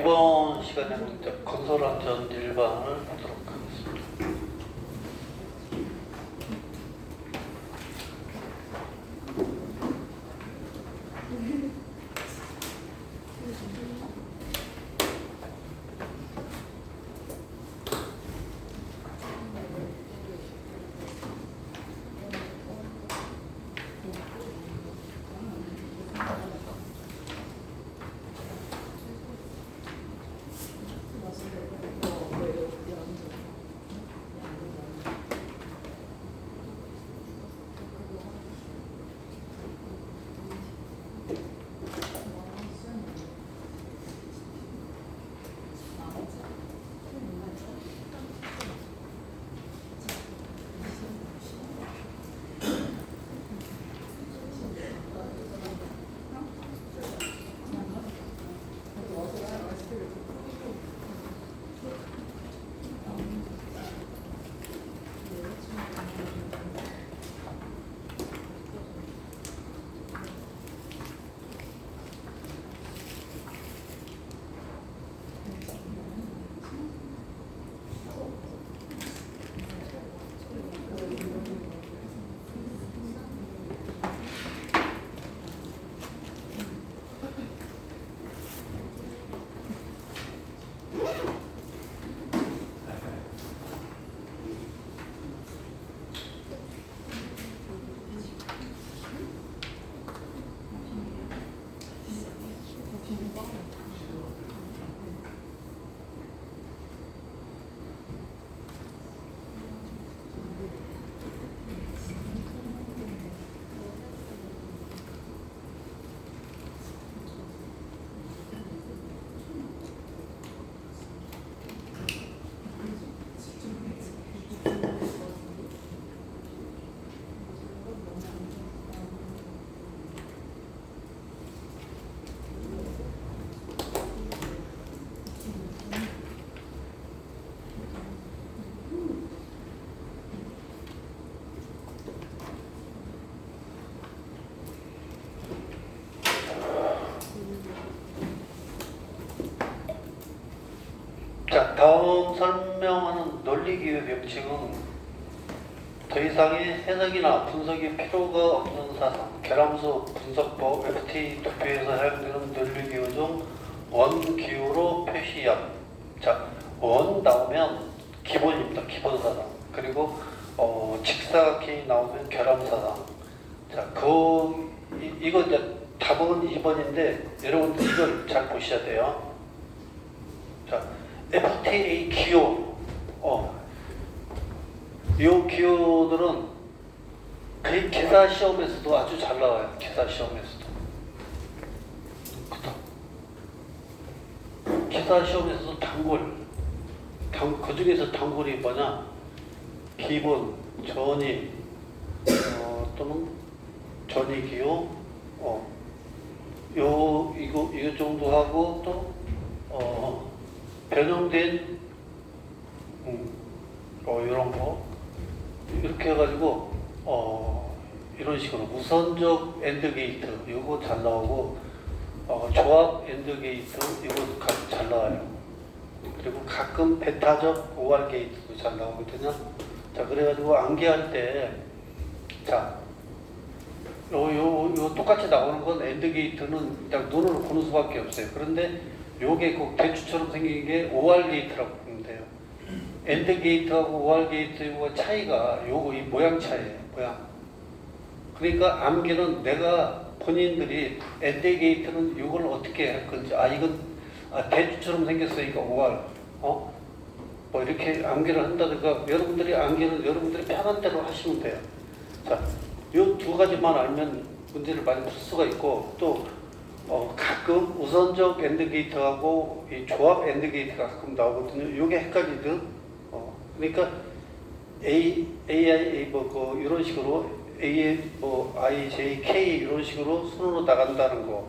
이번 시간에는 이제 건설 안전 일반을 다음 설명하는 논리기의 명칭은 더 이상의 해석이나 분석이 필요가 없는 사상, 계람수 분석법 FT 도표에서 사용되는 논리기호 중 원기호로 표시함. 자, 원 나오면 기본입니다. 기본 사상. 그리고 어, 직사각형이 나오면 결함 사상. 자, 그 이, 이거 이제 답은 2번인데 여러분들 이걸 잘 보셔야 돼요. 자, FTA 기호, 어, 이 기호들은 그 기사 시험에서도 아주 잘 나와요. 기사 시험에서도. 그다. 기사 시험에서도 단골, 단, 그 중에서 단골이 뭐냐? 기본, 전이, 어, 또는 전이 기호, 어, 요, 이거, 이거 정도 하고 또, 어, 변형된 음, 어, 이런 거 이렇게 해가지고 어, 이런 식으로 우선적 엔드 게이트 이거 잘 나오고 어, 조합 엔드 게이트 이거 가- 잘 나와요. 그리고 가끔 베타적 오알 게이트도 잘 나오거든요. 자 그래가지고 암기할 때자 요, 요, 요 똑같이 나오는 건 엔드 게이트는 그냥 눈으로 보는 수밖에 없어요. 그런데 요게 꼭 대추처럼 생긴 게 OR 게이트라고 보면 돼요. 엔드 게이트하고 OR 게이트의 차이가 요거 이 모양 차이예요. 모양. 그러니까 암기는 내가 본인들이 엔드 게이트는 이걸 어떻게 할 건지 아 이건 아, 대추처럼 생겼으니까 OR 어? 뭐 이렇게 암기를 한다든가 여러분들이 암기는 여러분들이 편한 대로 하시면 돼요. 자, 요 두 가지만 알면 문제를 많이 풀 수가 있고 또 어, 가끔 우선적 엔드 게이트하고 이 조합 엔드 게이트가 가끔 나오거든요. 요게 헷갈리든 어, 그러니까 A, AI 뭐 그 이런 식으로 A 뭐 I, J, K 이런 식으로 순으로 나간다는 거.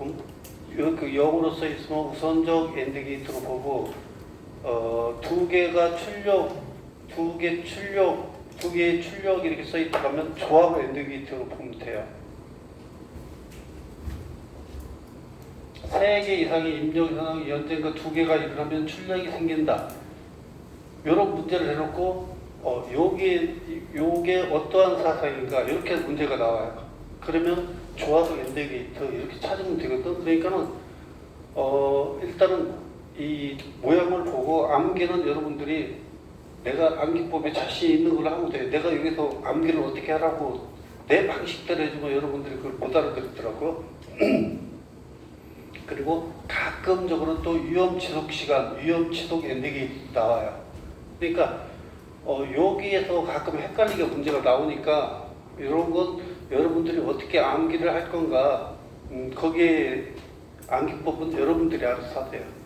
음? 요, 그 영어로 써 있으면 우선적 엔드 게이트로 보고 어, 두 개가 출력, 두 개 출력, 두 개의 출력 이렇게 써 있다면 조합 엔드 게이트로 보면 돼요. 세세개 이상의 임종 현황 연전과 두 개가 일어나면 출력이 생긴다. 이런 문제를 해놓고 어 요게 요게 어떠한 사상인가 이렇게 문제가 나와요. 그러면 조화석 엔데게이터 이렇게 찾으면 되거든. 그러니까는 어 일단은 이 모양을 보고 암기는 여러분들이 내가 암기법에 자신 있는 걸 하면 돼. 내가 여기서 암기를 어떻게 하라고 내 방식대로 해주면 여러분들이 그걸 못 알아듣더라고. 그리고 가끔적으로 또 위험 지속 시간, 위험 지속 엔딩이 나와요. 그러니까 어, 여기에서 가끔 헷갈리게 문제가 나오니까 이런 건 여러분들이 어떻게 암기를 할 건가 음, 거기에 암기법은 여러분들이 알아서 하세요.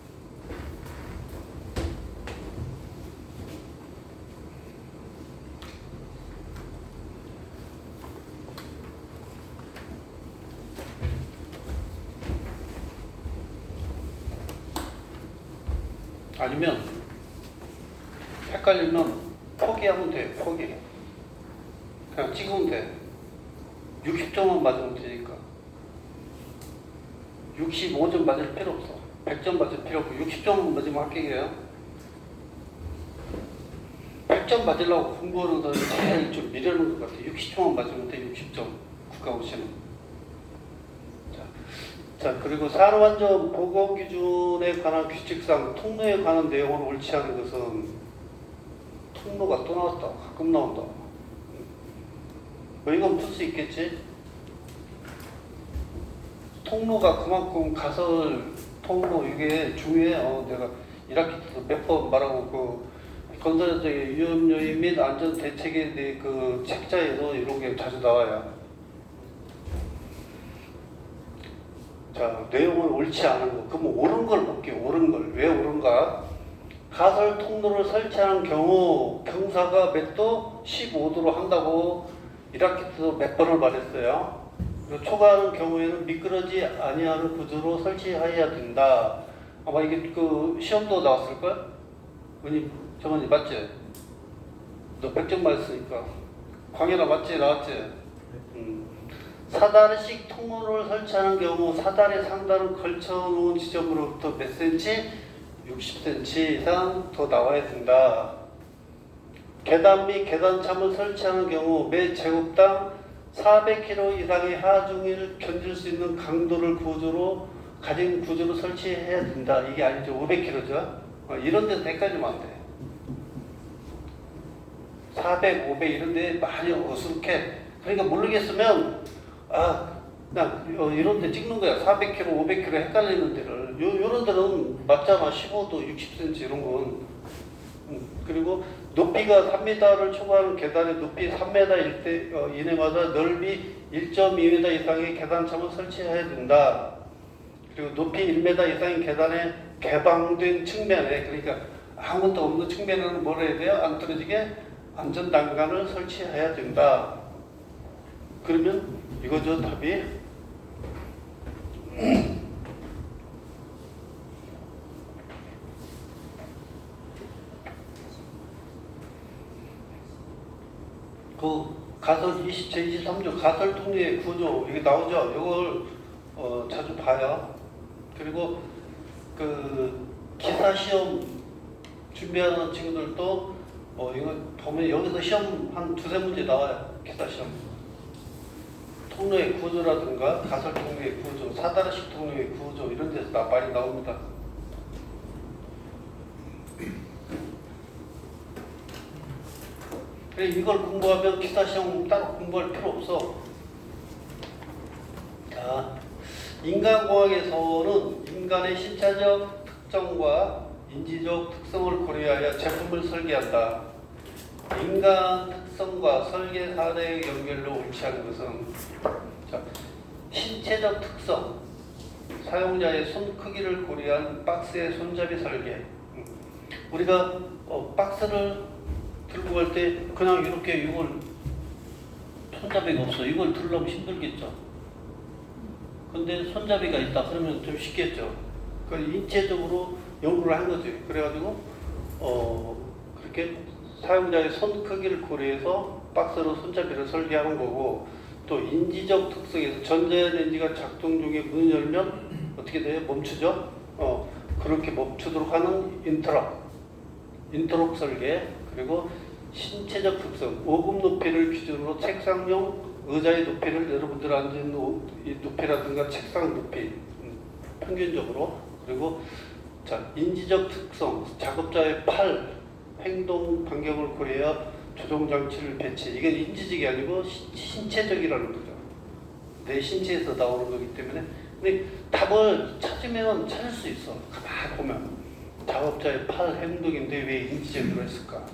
아니면 헷갈리면 포기하면 돼 포기. 그냥 찍으면 돼. 60점만 맞으면 되니까. 65점 맞을 필요 없어. 100점 맞을 필요 없고 60점만 맞으면 합격이에요. 100점 맞으려고 공부하는 사람이 제일 좀 미련한 것 같아. 60점만 맞으면 돼 60점. 국가고시는. 자, 자 그리고 산업안전 보건 기준에 관한 규칙상 통로에 관한 내용을 옳지 않은 것은 통로가 또 나왔다 가끔 나온다 뭐 이건 풀수 있겠지 통로가 그만큼 가설 통로 이게 중요해 어, 내가 1학기 때도 몇 번 말하고 그 건설적인 위험 요인 및 안전 대책에 대해 그 책자에도 이런 게 자주 나와요. 자, 내용은 옳지 않은 거. 그러면 옳은 걸 볼게요. 옳은 걸. 왜 옳은가? 가설 통로를 설치하는 경우 경사가 몇 도? 15도로 한다고 1학기 때도 몇 번을 말했어요. 초과하는 경우에는 미끄러지 아니하는 구조로 설치해야 된다. 아마 이게 그 시험도 나왔을걸? 은희 정원이 맞지? 너 100점 맞았으니까. 광현아 맞지? 나왔지? 음. 사다리식 통로를 설치하는 경우 사다리 상단을 걸쳐놓은 지점으로부터 몇 센치? 60cm 이상 더 나와야 된다. 계단 및 계단참을 설치하는 경우 매 제곱당 400kg 이상의 하중을 견딜 수 있는 강도를 구조로 가진 구조로 설치해야 된다. 이게 아니죠. 500kg죠. 이런 데서 헷갈리면 안 돼. 400, 500 이런 데 많이 어수룩해. 그러니까 모르겠으면 아, 나 어, 이런 데 찍는 거야. 400kg, 500kg 헷갈리는 데를. 요, 요런 데는 맞잖아. 15도, 60cm 이런 건. 음, 그리고 높이가 3m를 초과하는 계단의 높이 3m일 때 어, 이내마다 넓이 1.2m 이상의 계단참을 설치해야 된다. 그리고 높이 1m 이상의 계단에 개방된 측면에 그러니까 아무것도 없는 측면에는 뭘 해야 돼요? 안 떨어지게 안전단간을 설치해야 된다. 그러면 이거죠 답이 그 가설 20 제 23조 가설 통리의 구조 이게 나오죠. 이걸 어, 자주 봐요. 그리고 그 기사 시험 준비하는 친구들도 어, 이거 보면 여기서 시험 한 두세 문제 나와요. 기사 시험. 통로의 구조라든가 가설 통로의 구조, 사다리식 통로의 구조 이런 데서 나 많이 나옵니다. 이걸 공부하면 기사 시험 따로 공부할 필요 없어. 자, 인간공학에서는 인간의 신체적 특성과 인지적 특성을 고려하여 제품을 설계한다. 인간 특성과 설계 사례의 연결로 옳지 않은 것은 자, 신체적 특성, 사용자의 손 크기를 고려한 박스의 손잡이 설계. 음. 우리가 어, 박스를 들고 갈 때 그냥 이렇게 이걸 손잡이가 없어. 이걸 들려면 힘들겠죠. 근데 손잡이가 있다 그러면 좀 쉽겠죠. 그 인체적으로 연구를 한 거지. 그래가지고 어 그렇게 사용자의 손 크기를 고려해서 박스로 손잡이를 설계하는 거고 또 인지적 특성에서 전자레인지가 작동 중에 문을 열면 어떻게 돼요? 멈추죠? 어, 그렇게 멈추도록 하는 인터럭, 인터럭 설계, 그리고 신체적 특성, 5급 높이를 기준으로 책상용 의자의 높이를 여러분들 앉은 높이라든가 책상 높이 음, 평균적으로 그리고 자 인지적 특성, 작업자의 팔 행동 반경을 고려하여 조정 장치를 배치. 이게 인지적이 아니고 시- 신체적이라는 거죠. 내 신체에서 나오는 거기 때문에 근데 답을 찾으면 찾을 수 있어. 가만 보면 작업자의 팔 행동인데 왜 인지적으로 했을까?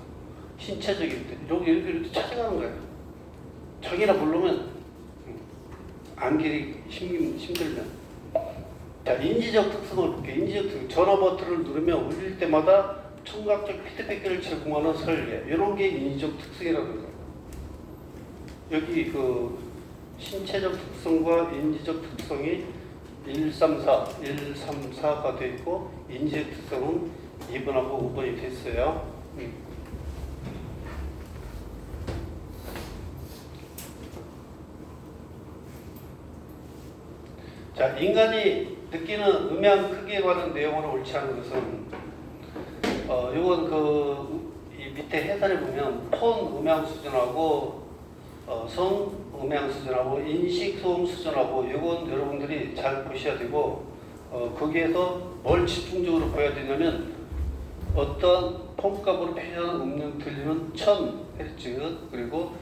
신체적인데 이렇게 이렇게 이렇게 찾아가는 거예요. 모르면 음, 안길이 힘, 힘들면 자 인지적 특성을 볼게요. 인지적 특성 전화 버튼을 누르면 울릴 때마다 청각적 피드백을 제공하는 설계 이런 게 인지적 특성이라는 거예요. 여기 그 신체적 특성과 인지적 특성이 134, 134가 돼 있고 인지적 특성은 2번하고 5번이 됐어요. 음. 자, 인간이 느끼는 음향 크기에 관한 내용으로 옳지 않은 것은 어, 이건 그 이 밑에 해설에 보면 폰 음향 수준하고 어, 성 음향 수준하고 인식 소음 수준하고 이건 여러분들이 잘 보셔야 되고 어, 거기에서 뭘 집중적으로 봐야 되냐면 어떤 폰값으로 표현한 음량 들리는 1000Hz 그리고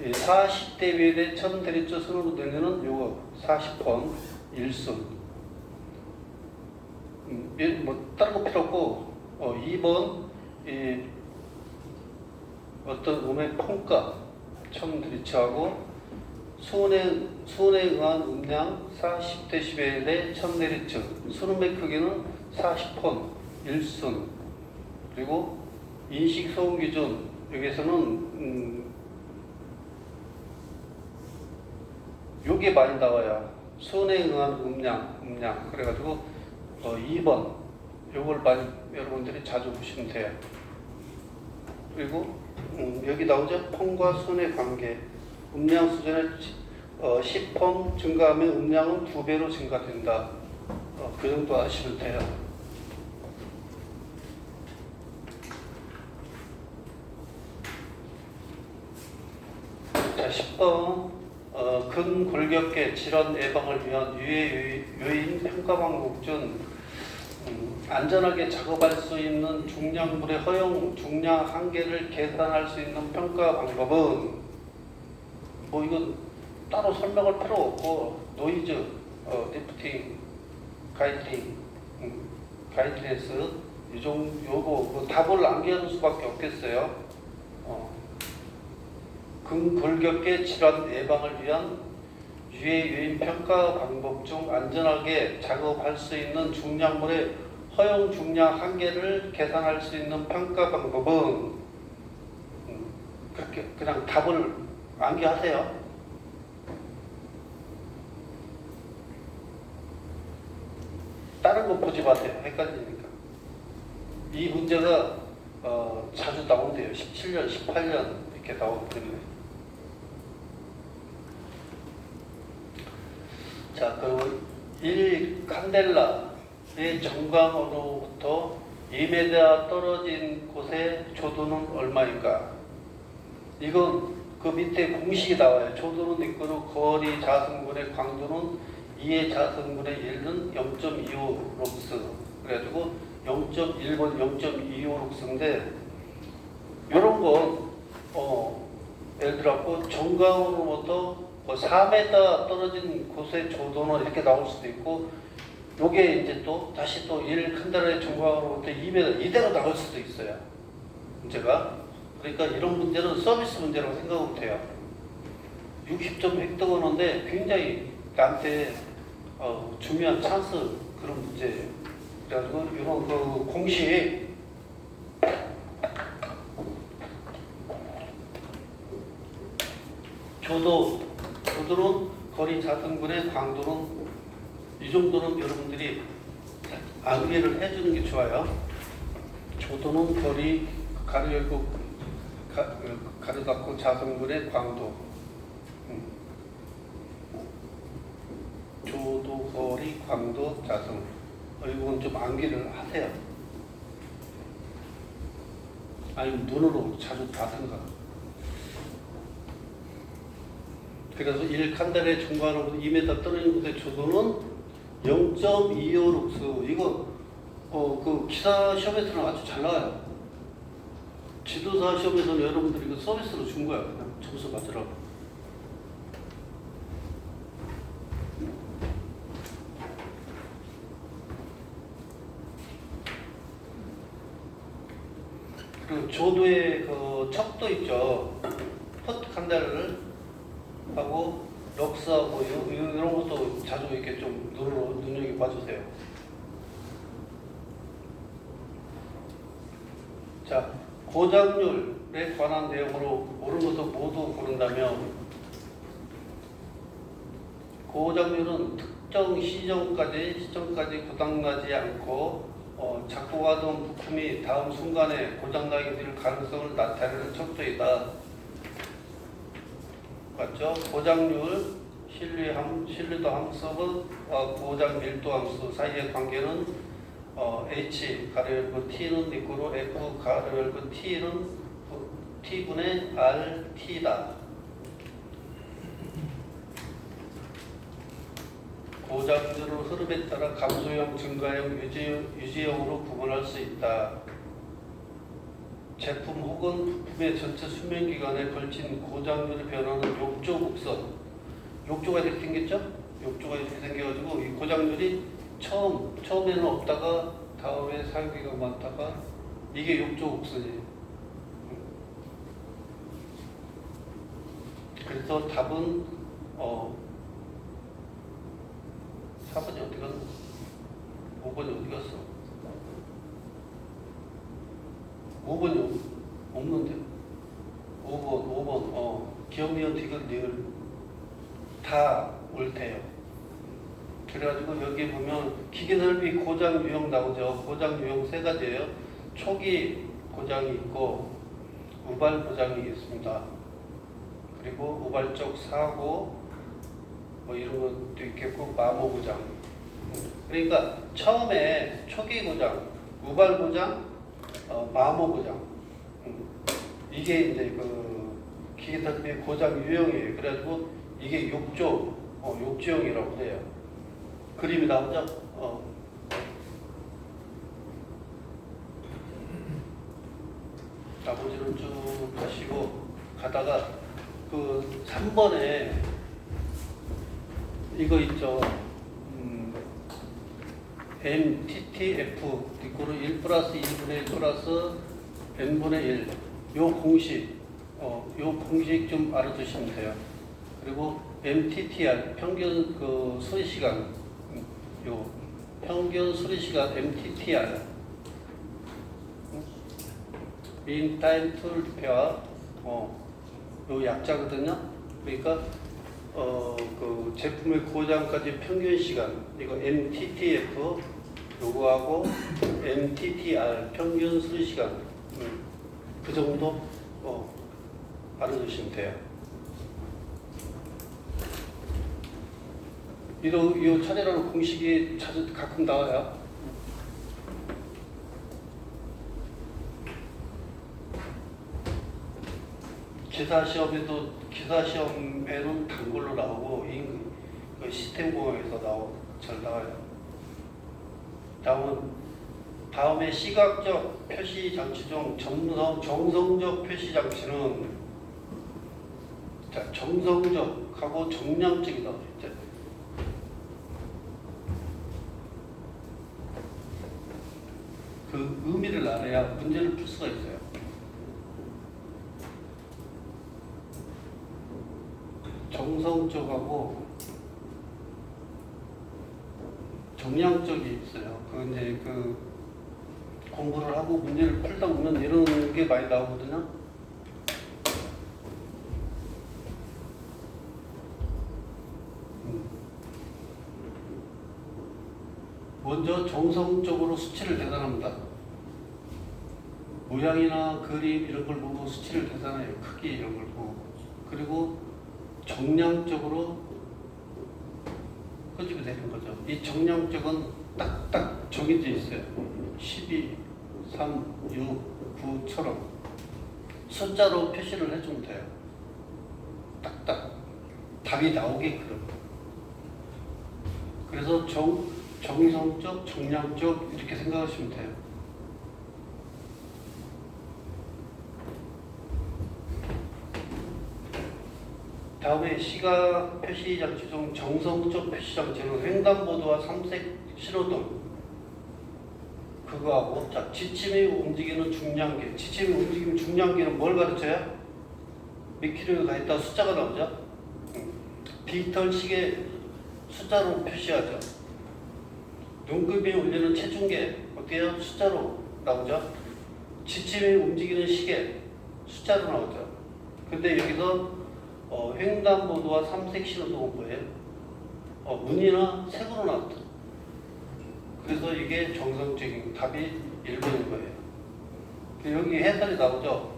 40대 비율의 1000Hz 순으로 들리는 요거 40폰 1순 음, 예, 뭐 다른 거 필요 없고 어, 2번 이 어떤 음의 폰값 1000Hz하고 수온에, 수온에 의한 음량 40dB의 1000Hz 수음의 크기는 40폰 1순 그리고 인식 소음 기준 여기서는 음, 요게 많이 나와요. 수온에 의한 음량, 음량. 그래가지고 어, 2번 요걸 많이 여러분들이 자주 보시면 돼요. 그리고 음, 여기 나오죠? 폰과 순의 관계. 음량 수준의 어, 10폰 증가하면 음량은 두 배로 증가된다. 어, 그 정도 아시면 돼요. 자, 10번 어, 근골격계 질환 예방을 위한 유해 요인 평가 방법 중 음, 안전하게 작업할 수 있는 중량물의 허용 중량 한계를 계산할 수 있는 평가 방법은 뭐 이건 따로 설명할 필요 없고 노이즈, 어, 리프팅, 가이드링, 음, 가이드레스 이종 요거 그 답을 남겨놓을 수밖에 없겠어요. 어. 근골격계 질환 예방을 위한 유해 요인 평가 방법 중 안전하게 작업할 수 있는 중량물의 허용 중량 한계를 계산할 수 있는 평가 방법은 음, 그렇게 그냥 답을 암기하세요. 다른 거 보지 마세요. 헷갈리니까. 이 문제가 어, 자주 나온대요. 17년, 18년 이렇게 나오기 때문에. 자, 그리고 1 칸델라의 정광으로부터 2m 떨어진 곳의 조도는 얼마인가? 이건 그 밑에 공식이 나와요. 조도는 이끌어 거리 자성분의 강도는 2의 자성분의 1은 0.25 록스. 그래가지고 0.1번 0.25 록스인데 이런 건 어, 예를 들어갖고 정강으로부터 뭐 4m 떨어진 곳의 조도는 이렇게 나올 수도 있고 요게 이제 또 다시 또1 칸다라의 정강으로부터 2m 이대로 나올 수도 있어요. 문제가 그러니까 이런 문제는 서비스 문제라고 생각하면 돼요. 60점 획득하는데 굉장히 나한테 어, 중요한 찬스 그런 문제예요. 그래가지고 이런 그 공식 조도 조도는 거리 자성분의 강도는 이 정도는 여러분들이 암기를 해주는 게 좋아요. 조도는 거리 가로 열고 가- 가로 닫고 자성분의 강도 음. 조도 거리, 광도, 자성. 어, 이건 좀 암기를 하세요. 아니면 눈으로 자주 봐든가. 그래서 1칸달의 중간으로부터 2m 떨어진 곳의 조도는 0.256수. 이거 어, 그 기사 시험에서는 아주 잘 나와요. 지도사 시험에서는 여러분들이 이거 서비스로 준 거야. 그냥 점수 받으라고. 그리고 조도의 그 척도 있죠. 헛 칸달을 하고 럭스하고 요- 요- 이런 것도 자주 이렇게 좀 눈으로 눈여겨 봐주세요. 자, 고장률에 관한 내용으로 옳은 것을 모두 고른다면 고장률은 특정 시점까지 시점까지 고장나지 않고 어, 작동하던 부품이 다음 순간에 고장나게 될 가능성을 나타내는 척도이다. 맞죠? 고장률, 신뢰함, 신뢰도 함수와 고장 밀도 함수 사이의 관계는 어, H 가로열고 T는 이꼬로 F 가로열고 T는 T분의 RT다. 고장률을 흐름에 따라 감소형, 증가형, 유지, 유지형으로 구분할 수 있다. 제품 혹은 부품의 전체 수명 기간에 걸친 고장률의 변화는 욕조 곡선. 욕조가 이렇게 생겼죠? 욕조가 이렇게 생겨가지고 이 고장률이 처음 처음에는 없다가 다음에 사용기가 많다가 이게 욕조 곡선이에요. 그래서 답은 어 4번이 어디 갔나? 5번이 어디 갔어? 5번이 없는데 5번 5번 어 기억니은 디귿 니을 다 옳대요. 그래가지고 여기 보면 기계 설비 고장 유형 나오죠. 고장 유형 세 가지예요. 초기 고장이 있고 우발 고장이 있습니다. 그리고 우발적 사고 뭐 이런 것도 있겠고 마모 고장. 그러니까 처음에 초기 고장, 우발 고장, 어, 마모 고장. 음, 이게 이제 그 기계 설비 고장 유형이에요. 그래가지고 이게 욕조, 어, 욕조형이라고 해요. 그림이 나오죠? 어. 나머지는 쭉 가시고 가다가 그 3번에 이거 있죠. 음, MTTF 이거로 1 플러스 2분의 1 플러스 n분의 1. 요 공식, 어, 요 공식 좀 알아두시면 돼요. 그리고 MTTR 평균 그 수리 시간 음, 요 평균 수리 시간 MTTR mean time to repair 어 요 약자거든요. 그러니까 어 그 제품의 고장까지 평균 시간 이거 MTTF 요거하고 MTTR 평균 수리 시간 음, 그 정도 어 알아두시면 돼요. 이런 이 차례라는 공식이 자주 가끔 나와요. 기사 시험에도 기사 시험에는 단골로 나오고 이그 시스템 공학에서 나오 잘 나와요. 다음은 다음에 시각적 표시 장치 중 정성 정성적 표시 장치는 자 정성적하고 정량적이다. 그 의미를 알아야 문제를 풀 수가 있어요. 정성적하고 정량적이 있어요. 그 이제 그 공부를 하고 문제를 풀다 보면 이런 게 많이 나오거든요. 음. 먼저 정성적으로 수치를 계산합니다. 모양이나 그림 이런 걸 보고 수치를 계산해요. 크기 이런 걸 보고. 그리고 정량적으로 끄집어 내는 거죠. 이 정량적은 딱딱 정해져 있어요. 12, 3, 6, 9처럼 숫자로 표시를 해주면 돼요. 딱딱 답이 나오게끔. 그래서 정, 정성적, 정량적 이렇게 생각하시면 돼요. 다음에 시각 표시 장치 중 정성적 표시 장치는 횡단보도와 삼색 신호등 그거하고 자 지침이 움직이는 중량계 지침이 움직이는 중량계는 뭘 가르쳐요? 몇 킬로가 있다 숫자가 나오죠? 음. 디지털 시계 숫자로 표시하죠. 눈금이 울리는 체중계 어때요? 숫자로 나오죠. 지침이 움직이는 시계 숫자로 나오죠. 근데 여기서 어, 횡단보도와 삼색 신호등은 뭐예요? 어, 문이나 색으로 나왔다. 그래서 이게 정상적인 답이 1번인 거예요. 그 여기 해설이 나오죠.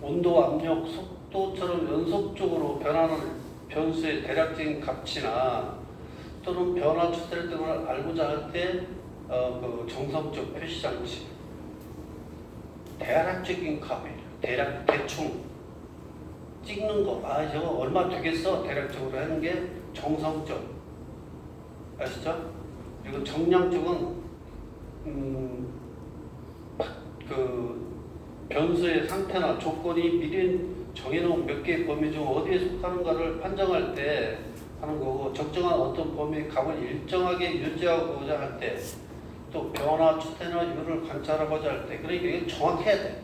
온도, 압력, 속도처럼 연속적으로 변하는 변수의 대략적인 값이나 또는 변화 추세 등을 알고자 할 때 어, 그 정성적 표시 장치 대략적인 값이에요. 대략 대충 찍는 거. 아 저거 얼마 되겠어 대략적으로 하는 게 정성적 아시죠? 그리고 정량적은 음, 그 변수의 상태나 조건이 미리 정해놓은 몇 개의 범위 중 어디에 속하는가를 판정할 때 하는 거고 적정한 어떤 범위의 값을 일정하게 유지하고자 할 때 또 변화 추세나 이유를 관찰하고자 할 때 그러니까 이게 정확해야 돼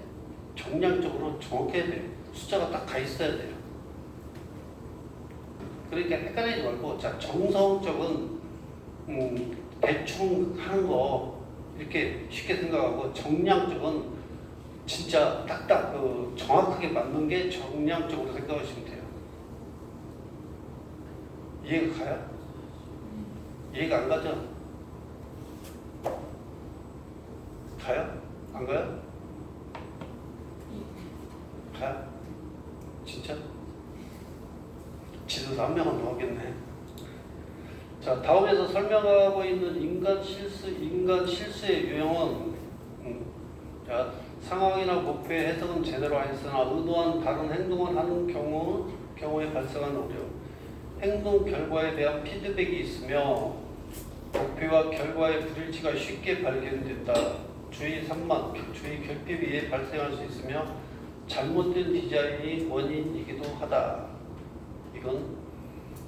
정량적으로 정확해야 돼 숫자가 딱 가 있어야 돼요 그러니까 헷갈리지 말고 자 정성적은 음, 대충 하는 거 이렇게 쉽게 생각하고 정량적은 진짜 딱딱 그 정확하게 맞는 게 정량적으로 생각하시면 돼요. 이해가 가요? 이해가 안 가죠? 가요? 안 가요? 가요? 진짜? 지도사 한 명은 나오겠네. 자, 다음에서 설명하고 있는 인간 실수, 인간 실수의 유형은 음, 자, 상황이나 목표의 해석은 제대로 하였으나 의도한 다른 행동을 하는 경우, 경우에 발생하는 어려움. 행동 결과에 대한 피드백이 있으며 목표와 결과의 불일치가 쉽게 발견된다. 주의 산만, 주의 결핍이 발생할 수 있으며 잘못된 디자인이 원인이기도 하다. 이건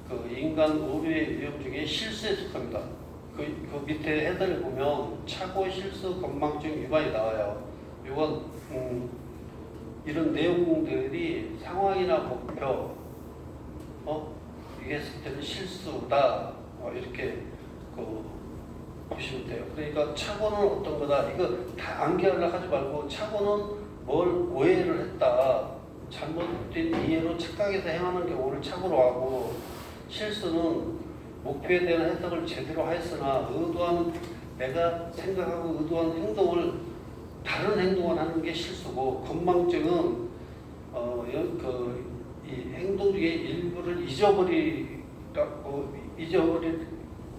그 인간 오류의 위험 중에 실수에 속합니다. 그, 그 밑에 해설을 보면 착오 실수 건망증 위반이 나와요. 이건 음, 이런 내용들이 상황이나 목표 어 이게 때는 실수다 어, 이렇게 그 보시면 돼요. 그러니까 착오는 어떤 거다 이거 다 암기하려 하지 말고 착오는 뭘 오해를 했다. 잘못된 이해로 착각해서 행하는 경우를 착오로 하고 실수는 목표에 대한 해석을 제대로 하였으나 의도한 내가 생각하고 의도한 행동을 다른 행동을 하는 게 실수고 건망증은 어, 그, 이 행동 중에 일부를 잊어버리고 잊어버리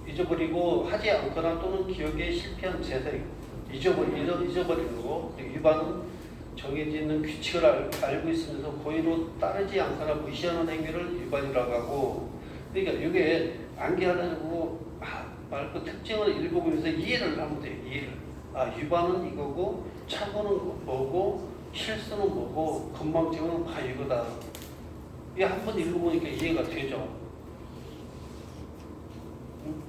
잊어버리고 하지 않거나 또는 기억에 실패한 재생 잊어버리 잊어, 잊어버리는 거고 위반은 정해져 있는 규칙을 알, 알고 있으면서 고의로 따르지 않거나 무시하는 행위를 위반이라고 하고 그러니까 이게 암기하려고 아, 말그 특징을 읽어보면서 이해를 하면 돼요. 이해를. 아 위반은 이거고 착오는 뭐고 실수는 뭐고 건망증은 아 이거다. 이게 한 번 읽어보니까 이해가 되죠. 응?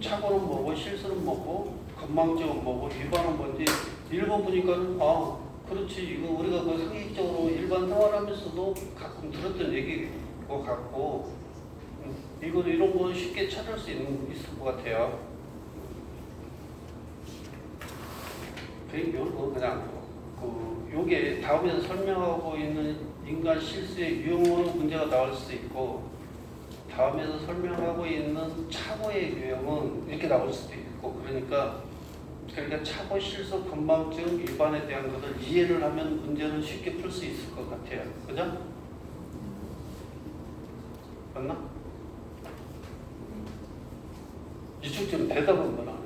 착오는 뭐고 실수는 뭐고 건망증은 뭐고 위반은 뭔지 읽어보니까 아 그렇지 이거 우리가 그 상식적으로 일반 생활하면서도 가끔 들었던 얘기인 것 같고 이거도 이런 거 쉽게 찾을 수 있는 있을 것 같아요. 그리고 그냥 그 요게 다음에서 설명하고 있는 인간 실수의 유형으로 문제가 나올 수 있고 다음에서 설명하고 있는 착오의 유형은 이렇게 나올 수도 있고 그러니까 그러니까 착오 실수 건망증 위반에 대한 것을 이해를 하면 문제는 쉽게 풀 수 있을 것 같아요. 그죠? 맞나? 이쪽 좀 대답은 못 하네.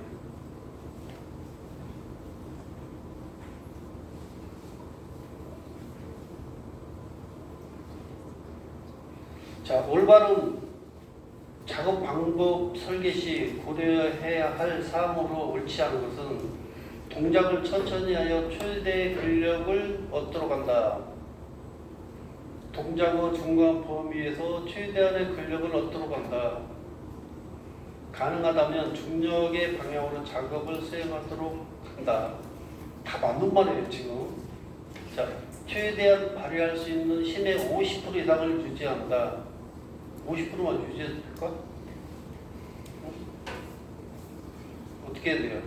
자, 올바른 작업 방법 설계 시 고려해야 할 사항으로 옳지 않은 것은 동작을 천천히 하여 최대 근력을 얻도록 한다. 동작의 중간 범위에서 최대한의 근력을 얻도록 한다. 가능하다면 중력의 방향으로 작업을 수행하도록 한다. 다 맞는 말이에요, 지금. 자, 최대한 발휘할 수 있는 힘의 50% 이상을 유지한다. 50%만 유지해도 될까? 어? 어떻게 해야 돼요?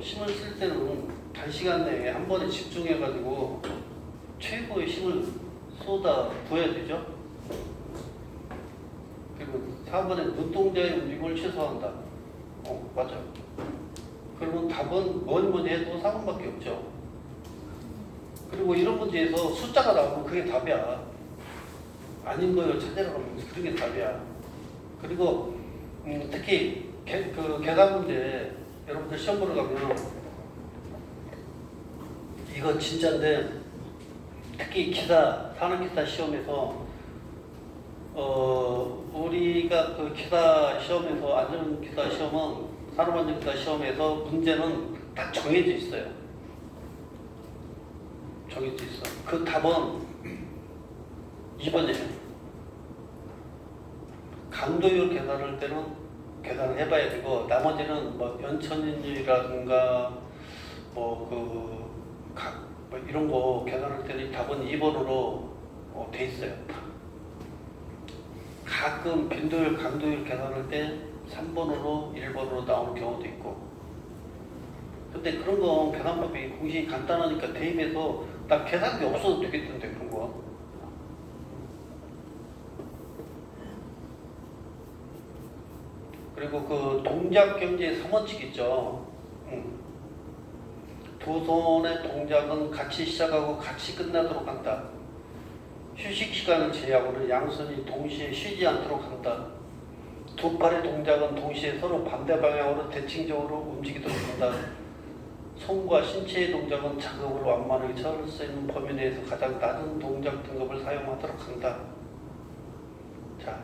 힘을 쓸 때는 단시간 내에 한 번에 집중해가지고 최고의 힘을 쏟아 부어야 되죠. 그리고 4번에 눈동자의 움직임을 최소화한다. 어, 맞아. 그러면 답은 뭐니 해도 4번밖에 없죠. 그리고 이런 문제에서 숫자가 나오면 그게 답이야. 아닌 거요 찾으라고 하면 그게 답이야. 그리고 음, 특히 개, 그 계산 문제 여러분들 시험 보러 가면 이거 진짜인데 특히 기사 산업기사 시험에서 어 우리가 그 기사 시험에서 안전기사 시험은 산업안전기사 시험에서 문제는 딱 정해져 있어요. 정해져 있어. 그 답은 2번이에요. 강도율 계산할 때는 계산을 해봐야 되고 나머지는 뭐 연천인율이라든가 뭐그 뭐 이런 거 계산할 때는 답은 2번으로 어, 돼 있어요. 가끔 빈도율, 강도율 계산할 때 3번으로 1번으로 나오는 경우도 있고 근데 그런 거 계산법이 공식이 간단하니까 대입해서 나 계산기 없어도 되겠던데 그런 거 그리고 그 동작 경제 3원칙 있죠. 음. 두 손의 동작은 같이 시작하고 같이 끝나도록 한다. 휴식 시간을 제외하고는 양손이 동시에 쉬지 않도록 한다. 두 팔의 동작은 동시에 서로 반대 방향으로 대칭적으로 움직이도록 한다. 손과 신체의 동작은 작업으로 완만하게 처할 수 있는 범위 내에서 가장 낮은 동작 등급을 사용하도록 한다. 자,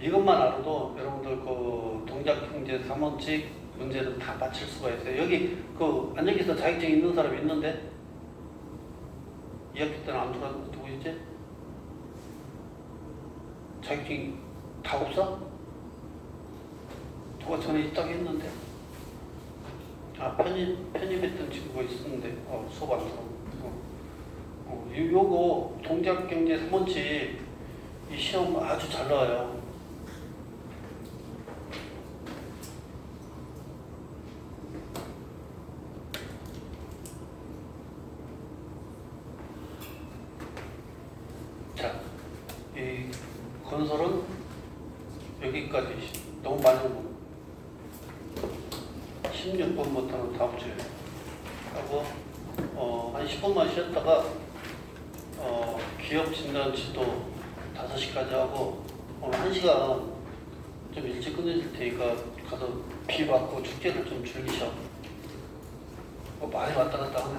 이것만 알아도 여러분들 그 동작 경제 3원칙 문제는 다 맞힐 수가 있어요. 여기 그 안정기사 자격증 있는 사람 있는데 2학기 때는 안 들어왔는데 누구 있지? 자격증 다 없어? 누가 전에 있다고 했는데 아 편입 편입했던 친구가 있었는데 어, 수업 안. 어, 어, 요- 요거 동작 경제 3원칙 이 시험 아주 잘 나와요. 8시까지 시도 5시까지 하고 오늘 1시간 좀 일찍 끝내줄 테니까 가서 비 맞고 축제를 좀 즐기셔. 뭐 많이 왔다 갔다 하네.